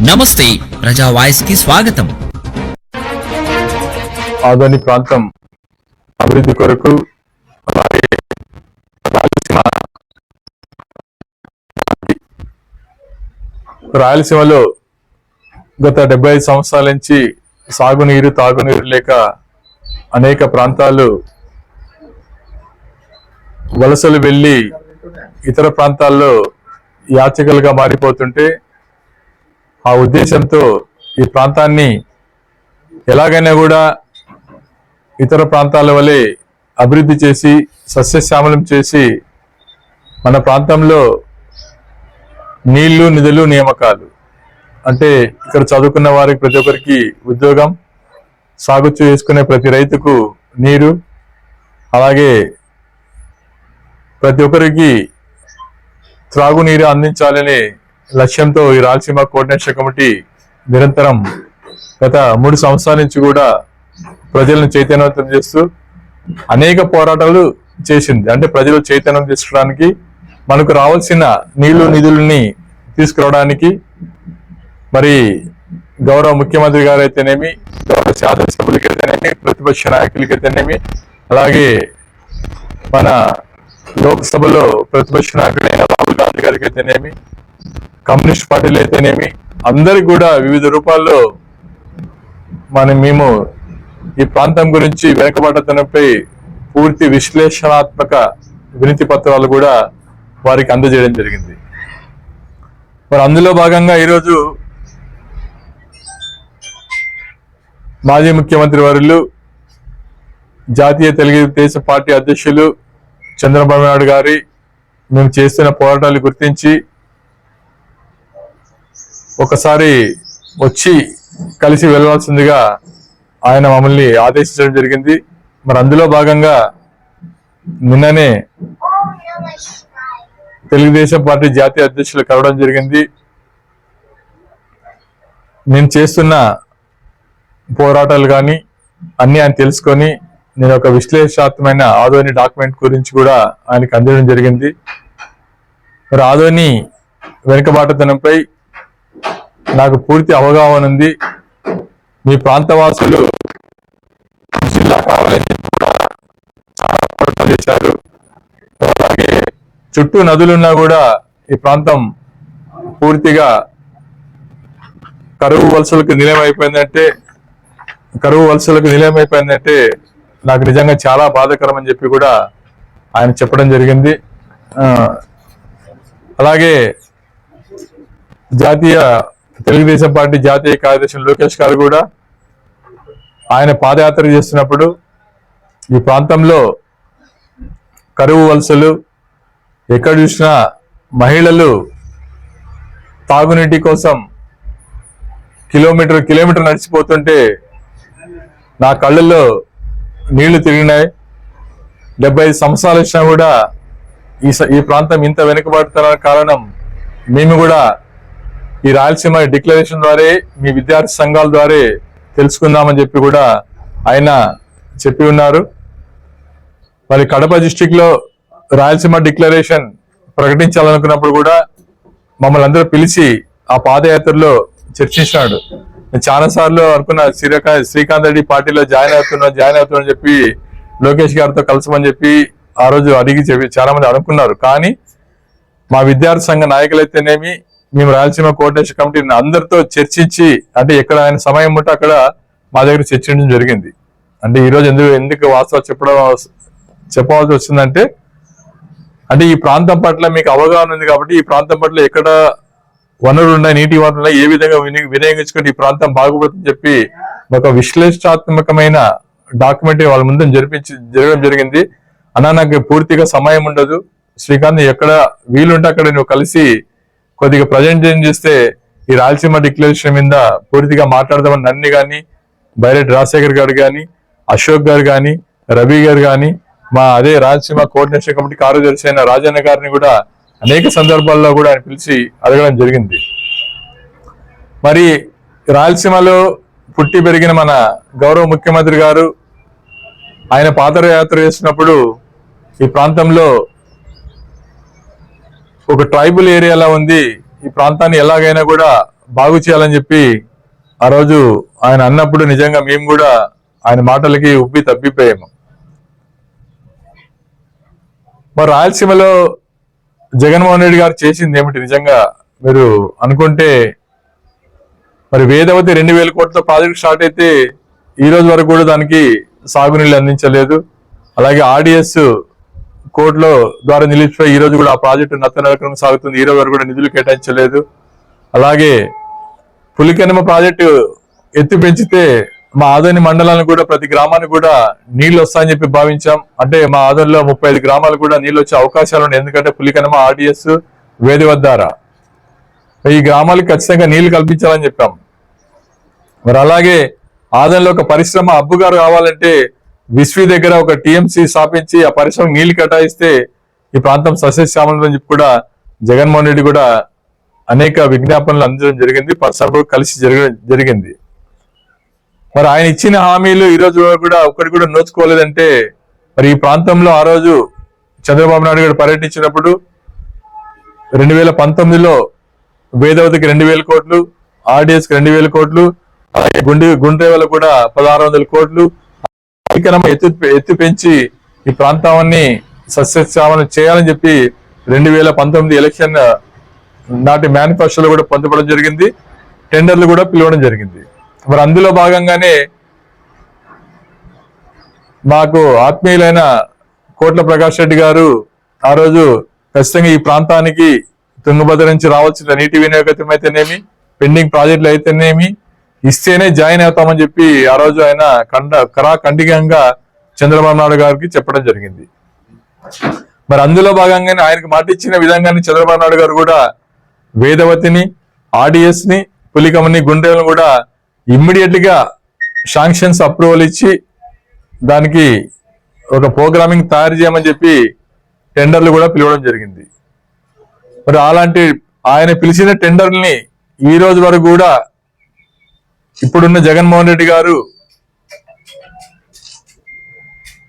నమస్తే ప్రజా వాయిస్కి స్వాగతం. ఆదోని ప్రాంతం అభివృద్ధి కొరకు రాయలసీమలో గత డెబ్బై ఐదు సంవత్సరాల నుంచి సాగునీరు తాగునీరు లేక అనేక ప్రాంతాలు వలసలు వెళ్ళి ఇతర ప్రాంతాల్లో యాచకులుగా మారిపోతుంటే ఆ ఉద్దేశంతో ఈ ప్రాంతాన్ని ఎలాగైనా కూడా ఇతర ప్రాంతాల వలె అభివృద్ధి చేసి సస్యశ్యామలం చేసి మన ప్రాంతంలో నీళ్ళు నిధులు నియామకాలు. అంటే ఇక్కడ చదువుకున్న వారికి ప్రతి ఒక్కరికి ఉద్యోగం సాగు చేసుకునే ప్రతి రైతుకు నీరు అలాగే ప్రతి ఒక్కరికి త్రాగునీరు అందించాలనే లక్ష్యంతో ఈ రాయలసీమ కోఆర్డినేషన్ కమిటీ నిరంతరం గత మూడు సంవత్సరాల నుంచి కూడా ప్రజలను చైతన్యవంతం చేస్తూ అనేక పోరాటాలు చేసింది. అంటే ప్రజలు చైతన్యం తీసుకోవడానికి మనకు రావాల్సిన నీళ్ళు నిధులని తీసుకురావడానికి మరి గౌరవ ముఖ్యమంత్రి గారు అయితేనేమి గౌరవ శాసనసభ్యులకి అయితేనేమి ప్రతిపక్ష నాయకులకి అయితేనేమి అలాగే మన లోక్సభలో ప్రతిపక్ష నాయకుడైన రాహుల్ గాంధీ గారికి అయితేనేమి కమ్యూనిస్ట్ పార్టీలు అయితేనేమి అందరికి కూడా వివిధ రూపాల్లో మనం మేము ఈ ప్రాంతం గురించి వెనుకబడతనంపై పూర్తి విశ్లేషణాత్మక వినతి పత్రాలు కూడా వారికి అందజేయడం జరిగింది. మరి అందులో భాగంగా ఈరోజు మాజీ ముఖ్యమంత్రి వర్యులు జాతీయ తెలుగుదేశం పార్టీ అధ్యక్షులు చంద్రబాబు నాయుడు గారి మేము చేస్తున్న పోరాటాలు గుర్తించి ఒకసారి వచ్చి కలిసి వెళ్ళవలసిందిగా ఆయన మమ్మల్ని ఆదేశించడం జరిగింది. మరి అందులో భాగంగా నిన్ననే తెలుగుదేశం పార్టీ జాతీయ అధ్యక్షులు కలవడం జరిగింది. నేను చేస్తున్న పోరాటాలు కానీ అన్ని ఆయన తెలుసుకొని నేను ఒక విశ్లేషణాత్మకమైన ఆదోని డాక్యుమెంట్ గురించి కూడా ఆయనకు అందడం జరిగింది. మరి ఆదోని వెనుకబాటుతనంపై నాకు పూర్తి అవగాహన ఉంది. మీ ప్రాంతవాసులు జిల్లా కావాలని కూడా చాలా పోరాటం చేశారు అలాగే చుట్టూ నదులున్నా కూడా ఈ ప్రాంతం పూర్తిగా కరువు వలసలకు నిలయమైపోయిందంటే కరువు వలసలకు నిలయం అయిపోయిందంటే నాకు నిజంగా చాలా బాధాకరం అని చెప్పి కూడా ఆయన చెప్పడం జరిగింది. అలాగే జాతీయ తెలుగుదేశం పార్టీ జాతీయ కార్యదర్శి లోకేష్ గారు కూడా ఆయన పాదయాత్ర చేస్తున్నప్పుడు ఈ ప్రాంతంలో కరువు వలసలు ఎక్కడ చూసినా మహిళలు తాగునీటి కోసం కిలోమీటర్ కిలోమీటర్ నడిచిపోతుంటే నా కళ్ళల్లో నీళ్ళు తిరిగినాయి. డెబ్బై ఐదు సంవత్సరాలు వచ్చినా కూడా ఈ స- ఈ ప్రాంతం ఇంత వెనుకబడుతున్న కారణం మేము కూడా ఈ రాయలసీమ డిక్లరేషన్ ద్వారా మీ విద్యార్థి సంఘాల ద్వారా తెలుసుకుందామని చెప్పి కూడా ఆయన చెప్పి ఉన్నారు. మరి కడప డిస్టిక్లో రాయలసీమ డిక్లరేషన్ ప్రకటించాలనుకున్నప్పుడు కూడా మమ్మల్ని అందరూ పిలిచి ఆ పాదయాత్రలో చర్చించినాడు. నేను చాలా సార్లు అనుకున్నా శ్రీకా శ్రీకాంత్ రెడ్డి పార్టీలో జాయిన్ అవుతున్నా జాయిన్ అవుతున్నా చెప్పి లోకేష్ గారితో కలసమని చెప్పి ఆ రోజు అడిగి చెప్పి చాలా మంది అనుకున్నారు. కానీ మా విద్యార్థి సంఘ నాయకులైతేనేమి మేము రాయలసీమ కోఆర్డినేషన్ కమిటీ అందరితో చర్చించి అంటే ఎక్కడ ఆయన సమయం ఉంటే అక్కడ మా దగ్గర చర్చించడం జరిగింది. అంటే ఈరోజు ఎందుకు ఎందుకు వాస్తవాలు చెప్పడం చెప్పవలసి వచ్చిందంటే అంటే ఈ ప్రాంతం పట్ల మీకు అవగాహన ఉంది కాబట్టి ఈ ప్రాంతం పట్ల ఎక్కడ వనరులు ఉన్నాయి నీటి వనరులు ఉన్నాయి ఏ విధంగా విని- వినియోగించుకుంటే ఈ ప్రాంతం బాగుపడుతుందని చెప్పి ఒక విశ్లేషణాత్మకమైన డాక్యుమెంటరీ వాళ్ళ ముందు జరిపించి జరగడం జరిగింది. అన్నా నాకు పూర్తిగా సమయం ఉండదు. శ్రీకాంత్ ఎక్కడ వీలుంటే అక్కడ నువ్వు కలిసి కొద్దిగా ప్రజెంటేషన్ చేస్తే ఈ రాయలసీమ డిక్లరేషన్ మీద పూర్తిగా మాట్లాడదామని నన్ను కానీ బైరెడ్డి రాజశేఖర్ గారు కానీ అశోక్ గారు కానీ రవి గారు కానీ మా అదే రాయలసీమ కోఆర్డినేషన్ కమిటీ కార్యదర్శి అయిన రాజన్న గారిని కూడా అనేక సందర్భాల్లో కూడా ఆయన పిలిచి అడగడం జరిగింది. మరి రాయలసీమలో పుట్టి పెరిగిన మన గౌరవ ముఖ్యమంత్రి గారు ఆయన పాదయాత్ర చేసినప్పుడు ఈ ప్రాంతంలో ఒక ట్రైబల్ ఏరియాలా ఉంది. ఈ ప్రాంతాన్ని ఎలాగైనా కూడా బాగు చేయాలని చెప్పి ఆ రోజు ఆయన అన్నప్పుడు నిజంగా మేము కూడా ఆయన మాటలకి ఉబ్బి తప్పిపోయాము మరి రాయలసీమలో జగన్మోహన్ రెడ్డి గారు చేసింది ఏమిటి నిజంగా మీరు అనుకుంటే? మరి వేదవతి రెండు వేల కోట్ల ప్రాజెక్ట్ స్టార్ట్ అయితే ఈ రోజు వరకు కూడా దానికి సాగునీళ్ళు అందించలేదు. అలాగే ఆర్డిఎస్ కోర్టులో ద్వారా నిలిచిపోయి ఈ రోజు కూడా ఆ ప్రాజెక్టు నత్తనరకం సాగుతుంది. ఈ రోజు వరకు కూడా నిధులు కేటాయించలేదు. అలాగే పులికెనమ ప్రాజెక్టు ఎత్తి పెంచితే మా ఆదోని మండలానికి కూడా ప్రతి గ్రామానికి కూడా నీళ్ళు వస్తాయని చెప్పి భావించాం. అంటే మా ఆదోనిలో ముప్పై ఐదు గ్రామాలు కూడా నీళ్ళు వచ్చే అవకాశాలు ఉన్నాయి. ఎందుకంటే పులికెనమ ఆర్డిఎస్ వేదివద్దారా ఈ గ్రామాలకు ఖచ్చితంగా నీళ్ళు కల్పించాలని చెప్పాం. మరి అలాగే ఆదోనిలో ఒక పరిశ్రమ అబ్బుగారు కావాలంటే విశ్వి దగ్గర ఒక టీఎంసీ స్థాపించి ఆ పరిశ్రమ నీళ్ళు కేటాయిస్తే ఈ ప్రాంతం సస్యశ్యామలం అని చెప్పి కూడా జగన్మోహన్ రెడ్డి కూడా అనేక విజ్ఞాపనలు అందించడం జరిగింది. సభ కలిసి జరగ జరిగింది. మరి ఆయన ఇచ్చిన హామీలు ఈ రోజు కూడా ఒకటి కూడా నోచుకోలేదంటే మరి ఈ ప్రాంతంలో ఆ రోజు చంద్రబాబు నాయుడు గారు పర్యటించినప్పుడు రెండు వేల పంతొమ్మిదిలో వేదవతికి రెండు వేల కోట్లు ఆర్డిఎస్కి రెండు వేల కోట్లు అలాగే గుండె గుండ్రేవల కూడా పదహారు వందల కోట్లు కార్యక్రమం ఎత్తు ఎత్తు పెంచి ఈ ప్రాంతాన్ని సస్యశ్యామలం చేయాలని చెప్పి రెండు వేల పంతొమ్మిది ఎలక్షన్ నాటి మేనిఫెస్టోలో కూడా పొందపడడం జరిగింది. టెండర్లు కూడా పిలవడం జరిగింది. మరి అందులో భాగంగానే మాకు ఆత్మీయులైన కోట్ల ప్రకాష్ రెడ్డి గారు ఆ రోజు ఖచ్చితంగా ఈ ప్రాంతానికి తుంగభద్ర నుంచి రావాల్సిన నీటి వినియోగం అయితేనేమి పెండింగ్ ప్రాజెక్టులు అయితేనేమి ఇస్తేనే జాయిన్ అవుతామని చెప్పి ఆ రోజు ఆయన కండ కరా ఖండికంగా చంద్రబాబు నాయుడు గారికి చెప్పడం జరిగింది. మరి అందులో భాగంగానే ఆయనకు మాట ఇచ్చిన విధంగానే చంద్రబాబు నాయుడు గారు కూడా వేదవతిని ఆర్డిఎస్ని పులికమని గుండెలను కూడా ఇమ్మీడియట్గా శాంక్షన్స్ అప్రూవల్ ఇచ్చి దానికి ఒక ప్రోగ్రామింగ్ తయారు చేయమని చెప్పి టెండర్లు కూడా పిలవడం జరిగింది. మరి అలాంటి ఆయన పిలిచిన టెండర్ని ఈ రోజు వరకు కూడా ఇప్పుడున్న జగన్మోహన్ రెడ్డి గారు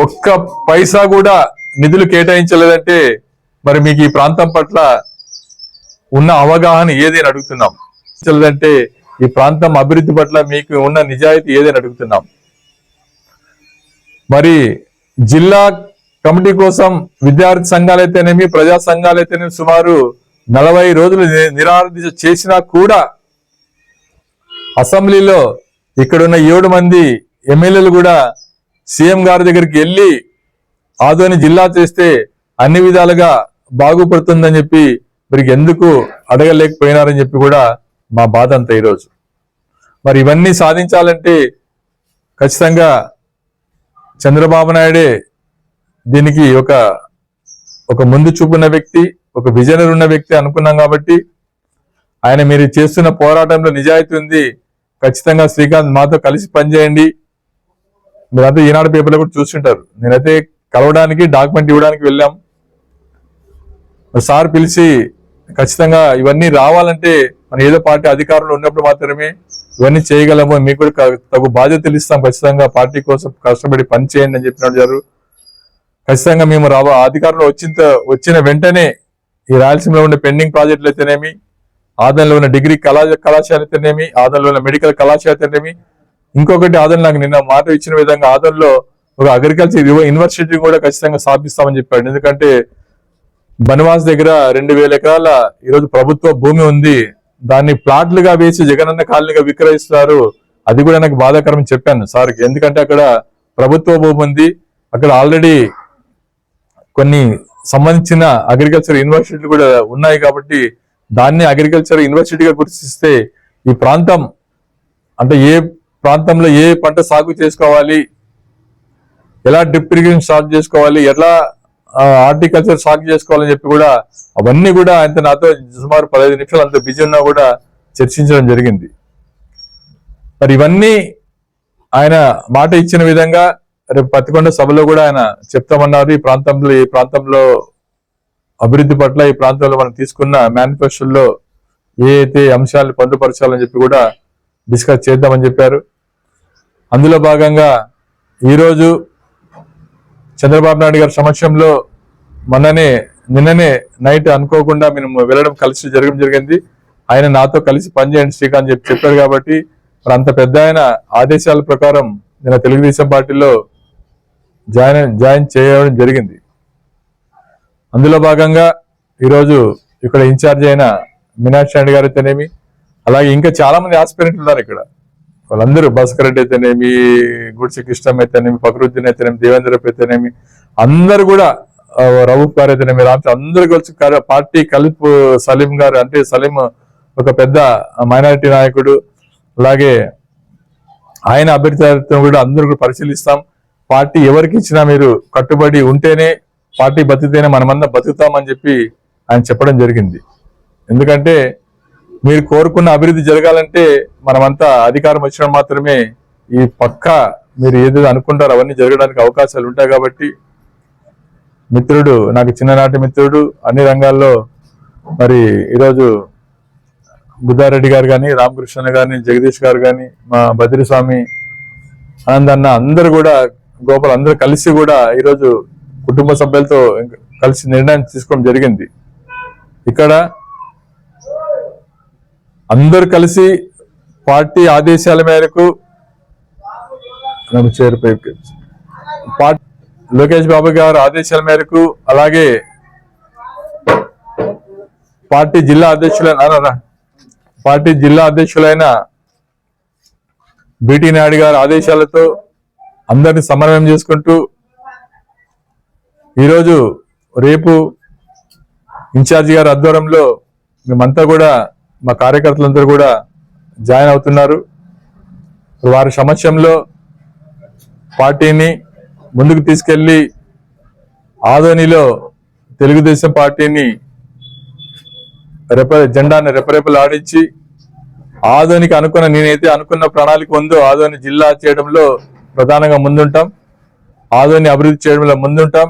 ఒక్క పైసా కూడా నిధులు కేటాయించలేదంటే మరి మీకు ఈ ప్రాంతం పట్ల ఉన్న అవగాహన ఏదని అడుగుతున్నాం. లేదంటే ఈ ప్రాంతం అభివృద్ధి పట్ల మీకు ఉన్న నిజాయితీ ఏదని అడుగుతున్నాం. మరి జిల్లా కమిటీ కోసం విద్యార్థి సంఘాలైతేనేమి ప్రజా సంఘాలైతేనేమి సుమారు నలభై రోజులు ని- చేసినా కూడా అసెంబ్లీలో ఇక్కడున్న ఏడు మంది ఎమ్మెల్యేలు కూడా సీఎం గారి దగ్గరికి వెళ్ళి ఆదోని జిల్లా చేస్తే అన్ని విధాలుగా బాగుపడుతుందని చెప్పి మరి ఎందుకు అడగలేకపోయినారని చెప్పి కూడా మా బాధ అంతా ఈరోజు. మరి ఇవన్నీ సాధించాలంటే ఖచ్చితంగా చంద్రబాబు నాయుడే దీనికి ఒక ఒక ముందు చూపున్న వ్యక్తి ఒక విజనర్ ఉన్న వ్యక్తి అనుకున్నాం కాబట్టి ఆయన మీరు చేస్తున్న పోరాటంలో నిజాయితీ ఉంది. ఖచ్చితంగా శ్రీకాంత్ మాతో కలిసి పనిచేయండి. మీరంతా ఈనాడు పేపర్లో కూడా చూస్తుంటారు. నేనైతే కలవడానికి డాక్యుమెంట్ ఇవ్వడానికి వెళ్ళాం. సార్ పిలిచి ఖచ్చితంగా ఇవన్నీ రావాలంటే మన ఏదో పార్టీ అధికారంలో ఉన్నప్పుడు మాత్రమే ఇవన్నీ చేయగలము మీకు కూడా తగు బాధ్యతలు ఇస్తాం. ఖచ్చితంగా పార్టీ కోసం కష్టపడి పని చేయండి అని చెప్పినట్టు గారు ఖచ్చితంగా మేము రావ అధికారంలో వచ్చిన వచ్చిన వెంటనే ఈ రాయలసీమలో ఉండే పెండింగ్ ప్రాజెక్టులు అయితేనేమి ఆదంలో ఉన్న డిగ్రీ కళా కళాశాల తినేమి ఆదంలో ఉన్న మెడికల్ కళాశాల తినేమి ఇంకొకటి ఆదరణ నాకు నిన్న మాట ఇచ్చిన విధంగా ఆదరణలో ఒక అగ్రికల్చర్ యూనివర్సిటీ కూడా ఖచ్చితంగా స్థాపిస్తామని చెప్పాడు. ఎందుకంటే బనవాస్ దగ్గర రెండు వేల ఎకరాల ఈరోజు ప్రభుత్వ భూమి ఉంది. దాన్ని ప్లాట్లుగా వేసి జగనన్న కాలనీగా విక్రయిస్తున్నారు. అది కూడా నాకు బాధాకరం చెప్పాను సార్కి ఎందుకంటే అక్కడ ప్రభుత్వ భూమి ఉంది. అక్కడ ఆల్రెడీ కొన్ని సంబంధించిన అగ్రికల్చర్ యూనివర్సిటీలు కూడా ఉన్నాయి కాబట్టి దాన్ని అగ్రికల్చర్ యూనివర్సిటీగా గుర్తిస్తే ఈ ప్రాంతం అంటే ఏ ప్రాంతంలో ఏ పంట సాగు చేసుకోవాలి ఎలా డ్రిప్ ఇరిగేషన్ స్టార్ట్ చేసుకోవాలి ఎలా హార్టికల్చర్ సాగు చేసుకోవాలని చెప్పి కూడా అవన్నీ కూడా ఆయన నాతో సుమారు పదహైదు నిమిషాలు అంత బిజీ ఉన్నా కూడా చర్చించడం జరిగింది. మరి ఇవన్నీ ఆయన మాట ఇచ్చిన విధంగా రేపు పత్తికొండ సభలో కూడా ఆయన చెప్తామన్నారు. ఈ ప్రాంతంలో ఈ ప్రాంతంలో అభివృద్ధి పట్ల ఈ ప్రాంతంలో మనం తీసుకున్న మేనిఫెస్టోలో ఏ అయితే అంశాలను పొందుపరచాలని చెప్పి కూడా డిస్కస్ చేద్దామని చెప్పారు. అందులో భాగంగా ఈరోజు చంద్రబాబు నాయుడు గారి సమక్షంలో మొన్ననే నిన్ననే నైట్ అనుకోకుండా మేము వెళ్ళడం కలిసి జరగడం జరిగింది. ఆయన నాతో కలిసి పనిచేయండి శ్రీకాంత్ చెప్పి చెప్పారు కాబట్టి మరి అంత పెద్ద ఆయన ఆదేశాల ప్రకారం నేను తెలుగుదేశం పార్టీలో జాయిన్ జాయిన్ చేయడం జరిగింది. అందులో భాగంగా ఈరోజు ఇక్కడ ఇన్ఛార్జ్ అయిన మీనాక్షి రెడ్డి గారు అయితేనేమి అలాగే ఇంకా చాలా మంది ఆస్పిరెంట్లు ఉన్నారు ఇక్కడ. వాళ్ళందరూ భాస్కర్ రెడ్డి అయితేనేమి గుడిసి కృష్ణం అయితేనేమి ఫకరుద్దీన్ అయితేనేమి దేవేంద్ర అయితేనేమి అందరు కూడా రవూఫ్ గారు అయితేనేమి రాత్రి అందరు కలిసి పార్టీ కలిపు సలీం గారు అంటే సలీం ఒక పెద్ద మైనారిటీ నాయకుడు అలాగే ఆయన అభ్యర్థిత్వం కూడా అందరూ కూడా పరిశీలిస్తాం. పార్టీ ఎవరికి ఇచ్చినా మీరు కట్టుబడి ఉంటేనే పార్టీ బతికితేనే మనమంతా బతుకుతామని చెప్పి ఆయన చెప్పడం జరిగింది. ఎందుకంటే మీరు కోరుకున్న అభివృద్ధి జరగాలంటే మనమంతా అధికారం వచ్చిన మాత్రమే ఈ పక్క మీరు ఏదైతే అనుకుంటారో అవన్నీ జరగడానికి అవకాశాలు ఉంటాయి కాబట్టి మిత్రుడు నాకు చిన్ననాటి మిత్రుడు అన్ని రంగాల్లో మరి ఈరోజు బుద్ధారెడ్డి గారు కానీ రామకృష్ణ గారిని జగదీష్ గారు కానీ మా బద్రిస్వామి ఆనందన్న అందరూ కూడా గోపాల్ అందరు కలిసి కూడా ఈరోజు కుటుంబ సభ్యులతో కలిసి నిర్ణయం తీసుకోవడం జరిగింది. ఇక్కడ అందరూ కలిసి పార్టీ ఆదేశాల మేరకు నన్ను చేరిపోయి పార్టీ లోకేష్ బాబు గారు ఆదేశాల మేరకు అలాగే పార్టీ జిల్లా అధ్యక్షులైన పార్టీ జిల్లా అధ్యక్షులైన బీటీ నాయుడు గారి ఆదేశాలతో అందరిని సమన్వయం చేసుకుంటూ ఈరోజు రేపు ఇన్ఛార్జి గారి ఆధ్వర్యంలో మేమంతా కూడా మా కార్యకర్తలందరూ కూడా జాయిన్ అవుతున్నారు. వారి సమక్షంలో పార్టీని ముందుకు తీసుకెళ్ళి ఆదోనిలో తెలుగుదేశం పార్టీని రెప జెండాను రెపరెపలు ఆడించి ఆదోనికి అనుకున్న నేనైతే అనుకున్న ప్రణాళిక ఉందో ఆదోని జిల్లా చేయడంలో ప్రధానంగా ముందుంటాం. ఆదోని అభివృద్ధి చేయడంలో ముందుంటాం.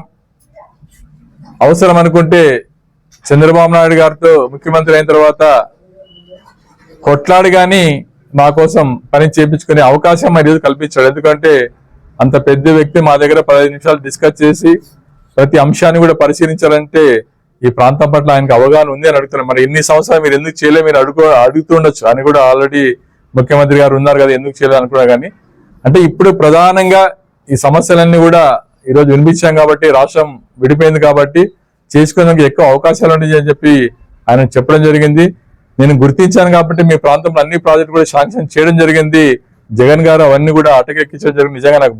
అవసరం అనుకుంటే చంద్రబాబు నాయుడు గారితో ముఖ్యమంత్రి అయిన తర్వాత కొట్లాడి కానీ మా కోసం పని చేయించుకునే అవకాశం మరి కల్పించాడు. ఎందుకంటే అంత పెద్ద వ్యక్తి మా దగ్గర పదహైదు నిమిషాలు డిస్కస్ చేసి ప్రతి అంశాన్ని కూడా పరిశీలించాలంటే ఈ ప్రాంతం పట్ల ఆయనకు అవగాహన ఉంది అని అడుగుతున్నారు మరి ఎన్ని సంవత్సరాలు మీరు ఎందుకు చేయలే మీరు అడుగు అడుగుతుండొచ్చు. అని కూడా ఆల్రెడీ ముఖ్యమంత్రి గారు ఉన్నారు కదా ఎందుకు చేయలేదు అనుకున్నా కానీ అంటే ఇప్పుడు ప్రధానంగా ఈ సమస్యలన్నీ కూడా ఈరోజు వినిపించాం కాబట్టి రాష్ట్రం విడిపోయింది కాబట్టి చేసుకునేందుకు ఎక్కువ అవకాశాలు ఉన్నాయి అని చెప్పి ఆయన చెప్పడం జరిగింది. నేను గుర్తించాను కాబట్టి మీ ప్రాంతంలో అన్ని ప్రాజెక్టులు కూడా శాంక్షన్ చేయడం జరిగింది. జగన్ గారు అవన్నీ కూడా అటకెక్కించడం జరిగింది. నిజంగా నాకు